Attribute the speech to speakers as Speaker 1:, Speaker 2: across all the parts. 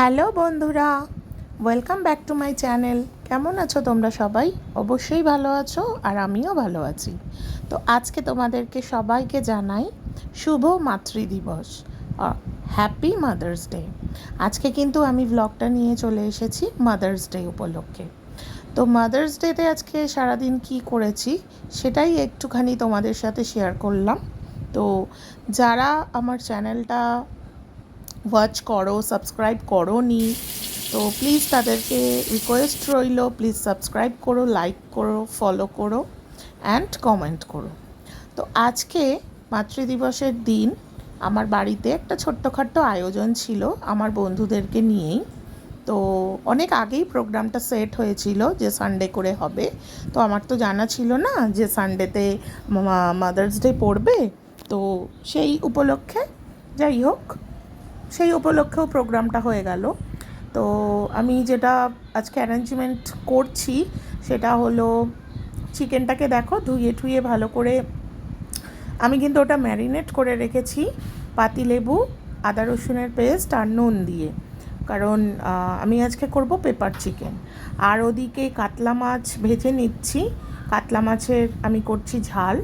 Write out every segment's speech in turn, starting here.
Speaker 1: Hello বন্ধুরা, welcome back to my channel. কেমন আছো তোমরা সবাই? অবশ্যই ভালো আছো আর আমিও ভালো আছি। তো আজকে তোমাদেরকে সবাইকে জানাই শুভ মাতৃদিবস হ্যাপি মাদার্স ডে আজকে কিন্তু আমি ব্লগটা নিয়ে চলে এসেছি মাদার্স ডে উপলক্ষে। তো মাদার্স ডেতে আজকে সারাদিন কি করেছি সেটাই একটুখানি তোমাদের সাথে শেয়ার করলাম। তো যারা আমার চ্যানেলটা ওয়াচ করো সাবস্ক্রাইব করো নি তো প্লিজ তাদেরকে রিকোয়েস্ট রইল প্লিজ সাবস্ক্রাইব করো লাইক করো ফলো করো অ্যান্ড কমেন্ট করো। তো আজকে মাতৃদিবসের দিন, আমার বাড়িতে একটা ছোট্টখাট্ট আয়োজন ছিল আমার বন্ধুদেরকে নিয়েই। তো অনেক আগেই প্রোগ্রামটা সেট হয়েছিল যে সানডে করে হবে। তো আমার তো জানা ছিল না যে সানডেতে মাদার্স ডে পড়বে। তো সেই উপলক্ষে যাই হোক সেই উপলক্ষেও প্রোগ্রামটা হয়ে গেল। তো আমি যেটা আজকে অ্যারেঞ্জমেন্ট করছি, সেটা হলো চিকেনটাকে দেখো ধুয়ে ঠুয়ে ভালো করে, আমি কিন্তু ওটা ম্যারিনেট করে রেখেছি পাতিলেবু আদা রসুনের পেস্ট আর নুন দিয়ে। কারণ আমি আজকে করব পেপার চিকেন আর ওদিকে কাতলা মাছ ভেজে নিচ্ছি। কাতলা মাছের আমি করছি ঝাল।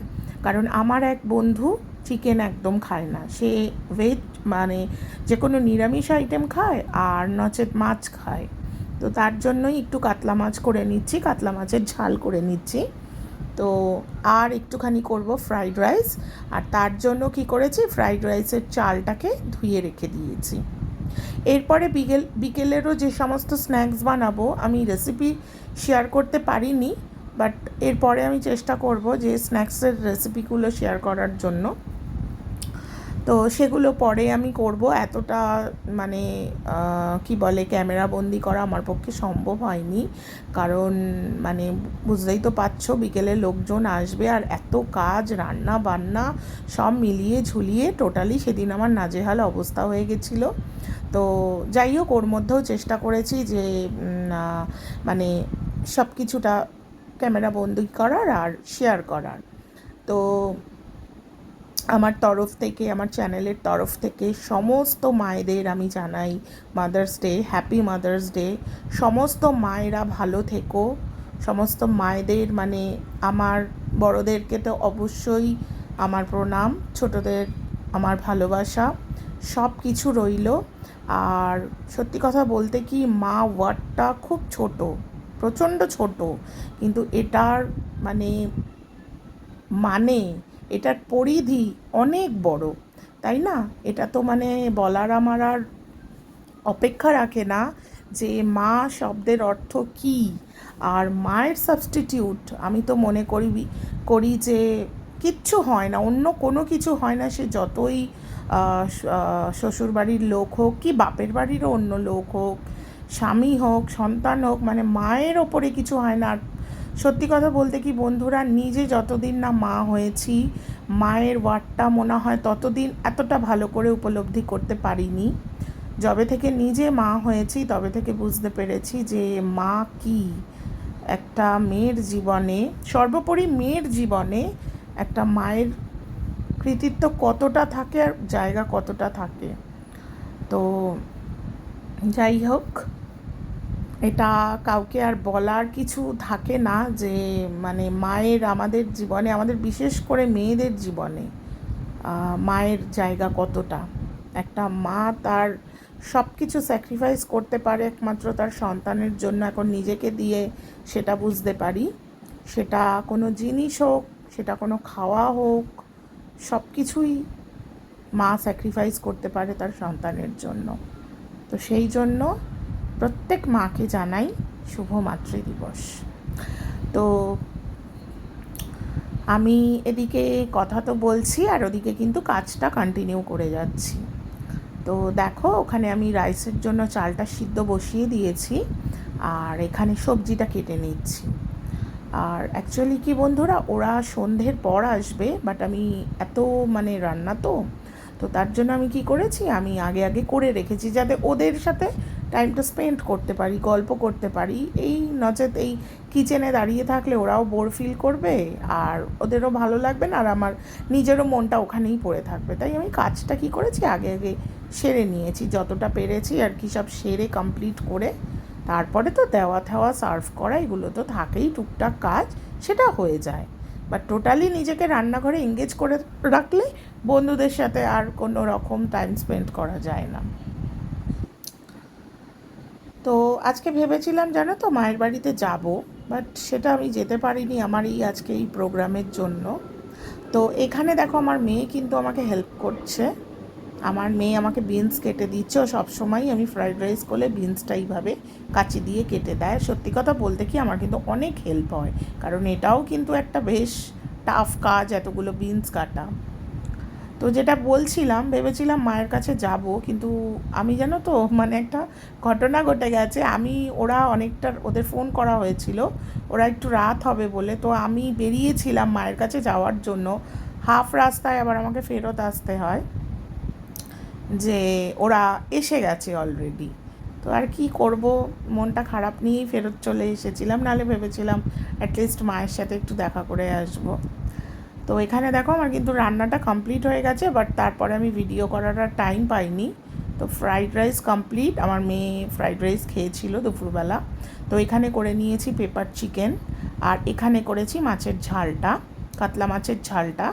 Speaker 1: কারণ আমার এক বন্ধু চিকেন একদম খায় না। সে ভেজ মানে যে কোনো নিরামিষ আইটেম খায় আর নচেত মাছ খায়। তো তার জন্যই একটু কাতলা মাছ করে নিচ্ছি, কাতলা মাছের ঝাল করে নিচ্ছি। তো আর একটুখানি করব ফ্রাইড রাইস আর তার জন্য কি করেছি? ফ্রাইড রাইসের চালটাকে ধুয়ে রেখে দিয়েছি। এরপরে বিকেল, বিকেলেরও যে সমস্ত স্ন্যাক্স বানাবো, আমি রেসিপি শেয়ার করতে পারিনি বাট এরপরে আমি চেষ্টা করব যে স্ন্যাক্সের রেসিপিগুলো শেয়ার করার জন্য। তো সেগুলো পরে আমি করব। এতটা মানে কি বলে, ক্যামেরা বন্দি করা আমার পক্ষে সম্ভব হয়নি। কারণ মানে বুঝতেই তো পারছ, বিকেলে লোকজন আসবে আর এত কাজ, রান্না বান্না সব মিলিয়ে ঝুলিয়ে টোটালি সেদিন আমার নাজেহাল অবস্থা হয়ে গেছিল। তো যাই হোক, ওর মধ্যেও চেষ্টা করেছি যে মানে সব কিছুটা ক্যামেরা বন্দি করার আর শেয়ার করার। তো আমার তরফ থেকে, আমার চ্যানেলের তরফ থেকে সমস্ত মায়েদের আমি জানাই mother's day happy mother's day সমস্ত মায়েরা ভালো থেকো। সমস্ত মায়েদের মানে আমার বড়োদেরকে তো অবশ্যই আমার প্রণাম, ছোটদের আমার ভালোবাসা, সব কিছু রইল। আর সত্যি কথা বলতে কি, মা ওয়ার্ডটা খুব ছোট, প্রচণ্ড ছোট। কিন্তু এটার মানে মানে এটার পরিধি অনেক বড় তাই না? এটা তো মানে বলার আমার আর অপেক্ষা রাখে না যে মা শব্দের অর্থ কী আর মায়ের সাবস্টিটিউট আমি তো মনে করি করি যে কিচ্ছু হয় না অন্য কোনো কিছু হয় না সে যতই আহ, শ- আহ, শ্বশুরবাড়ির লোক হোক কি বাপের বাড়িরও অন্য লোক হোক স্বামী হোক সন্তান হোক মানে মায়ের ওপরে কিছু হয় না আর সত্যি কথা বলতে কি বন্ধুরা, নিজে যতদিন না মা হয়েছি, মায়ের ওয়ার্ডটা মনে হয় ততদিন এতটা ভালো করে উপলব্ধি করতে পারিনি। যবে থেকে নিজে মা হয়েছি, তবে থেকে বুঝতে পেরেছি যে মা কি? একটা মেয়ের জীবনে, সর্বোপরি মেয়ের জীবনে একটা মায়ের কৃতিত্ব কতটা থাকে আর জায়গা কতটা থাকে। তো যাই হোক এটা কাউকে আর বলার কিছু থাকে না যে মানে মায়ের আমাদের জীবনে, আমাদের বিশেষ করে মেয়েদের জীবনে মায়ের জায়গা কতটা? একটা মা তার সব কিছু স্যাক্রিফাইস করতে পারে একমাত্র তার সন্তানের জন্য, এখন নিজেকে দিয়ে সেটা বুঝতে পারি। সেটা কোনো জিনিস হোক, সেটা কোনো খাওয়া হোক সব কিছুই মা স্যাক্রিফাইস করতে পারে তার সন্তানের জন্য। তো সেই জন্য প্রত্যেক মাকে জানাই শুভ মাতৃ দিবস তো আমি এদিকে কথা তো বলছি আর ওদিকে কিন্তু কাজটা কন্টিনিউ করে যাচ্ছি। তো দেখো, ওখানে আমি রাইসের জন্য চালটা সিদ্ধ বসিয়ে দিয়েছি আর এখানে সবজিটা কেটে নিচ্ছি। আর অ্যাকচুয়ালি কি বন্ধুরা, ওরা সন্ধ্যের পর আসবে বাট আমি এত মানে রান্না তো তো তার জন্য আমি কি করেছি, আমি আগে আগে করে রেখেছি যাতে ওদের সাথে টাইমটা স্পেন্ড করতে পারি, গল্প করতে পারি। এই নচেত এই কিচেনে দাঁড়িয়ে থাকলে ওরাও বোর ফিল করবে আর ওদেরও ভালো লাগবে না আর আমার নিজেরও মনটা ওখানেই পড়ে থাকবে। তাই আমি কাজটা কি করেছি? আগে আগে সেরে নিয়েছি। যতটা পেরেছি আর কি সব সেরে কমপ্লিট করে তারপরে তো দেওয়া থেওয়া সার্ভ করা, এগুলো তো থাকেই, টুকটাক কাজ, সেটা হয়ে যায়। বাট টোটালি নিজেকে রান্নাঘরে এঙ্গেজ করে রাখলে বন্ধুদের সাথে আর কোনো রকম টাইম স্পেন্ড করা যায় না। তো আজকে ভেবেছিলাম জানো তো মায়ের বাড়িতে যাব বাট সেটা আমি যেতে পারিনি আমার এই আজকে এই প্রোগ্রামের জন্য। তো এখানে দেখো আমার মেয়ে কিন্তু আমাকে হেল্প করছে। আমার মেয়ে আমাকে বিনস কেটে দিচ্ছে, ও সবসময়ই আমি ফ্রাইড রাইস করলে বিনসটা এইভাবে কাচি দিয়ে কেটে দেয়। সত্যি কথা বলতে কি আমার কিন্তু অনেক হেল্প হয়, কারণ এটাও কিন্তু একটা বেশ টাফ কাজ, এতগুলো বিনস কাটা। তো যেটা বলছিলাম, ভেবেছিলাম মায়ের কাছে যাব, কিন্তু আমি জানো তো মানে একটা ঘটনা ঘটে গেছে। আমি, ওরা অনেকটা ওদের ফোন করা হয়েছিল, ওরা একটু রাত হবে বলে, তো আমি বেরিয়েছিলাম মায়ের কাছে যাওয়ার জন্য। হাফ রাস্তায় আবার আমাকে ফেরত আসতে হয়, যে ওরা এসে গেছে অলরেডি তো আর কি করব, মনটা খারাপ নিয়েই ফেরত চলে এসেছিলাম, নাহলে ভেবেছিলাম অ্যাটলিস্ট মায়ের সাথে একটু দেখা করে আসব। তো এখানে দেখো আমার কিন্তু রান্নাটা কমপ্লিট হয়ে গেছে বাট তারপরে আমি ভিডিও করাটা টাইম পাইনি। তো ফ্রাইড রাইস কমপ্লিট আমার মেয়ে ফ্রাইড রাইস খেয়েছিল দুপুরবেলা। তো এখানে করে নিয়েছি পেপার চিকেন আর এখানে করেছি মাছের ঝালটা, কাতলা মাছের ঝালটা।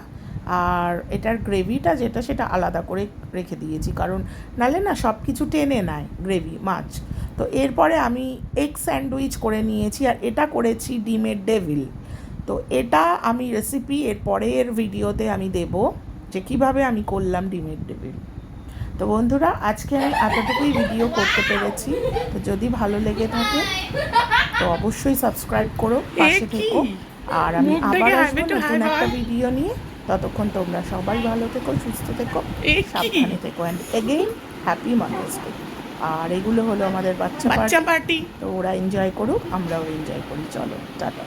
Speaker 1: আর এটার গ্রেভিটা যেটা, সেটা আলাদা করে রেখে দিয়েছি, কারণ নালে না সব কিছু টেনে নেয় গ্রেভি, মাছ। তো এরপরে আমি এগ স্যান্ডউইচ করে নিয়েছি, আর এটা করেছি ডিমের ডেভিল তো এটা আমি রেসিপি এর পরের ভিডিওতে আমি দেব যে কীভাবে আমি করলাম ডিমের ডেভিল তো বন্ধুরা আজকে আমি এতটুকুই ভিডিও করতে পেরেছি। তো যদি ভালো লেগে থাকে তো অবশ্যই সাবস্ক্রাইব করো পাশে থেকো। আর আমি আবার আসব নতুন একটা ভিডিও নিয়ে। ততক্ষণ তোমরা সবাই ভালো থেকো সুস্থ থেকো সাবধানে থেকো। And again happy mother's day আর এগুলো হলো আমাদের বাচ্চা
Speaker 2: বাচ্চা
Speaker 1: পার্টি
Speaker 2: পার্টি
Speaker 1: তো ওরা এনজয় করুক আমরাও এনজয় করি। চলো টাটা।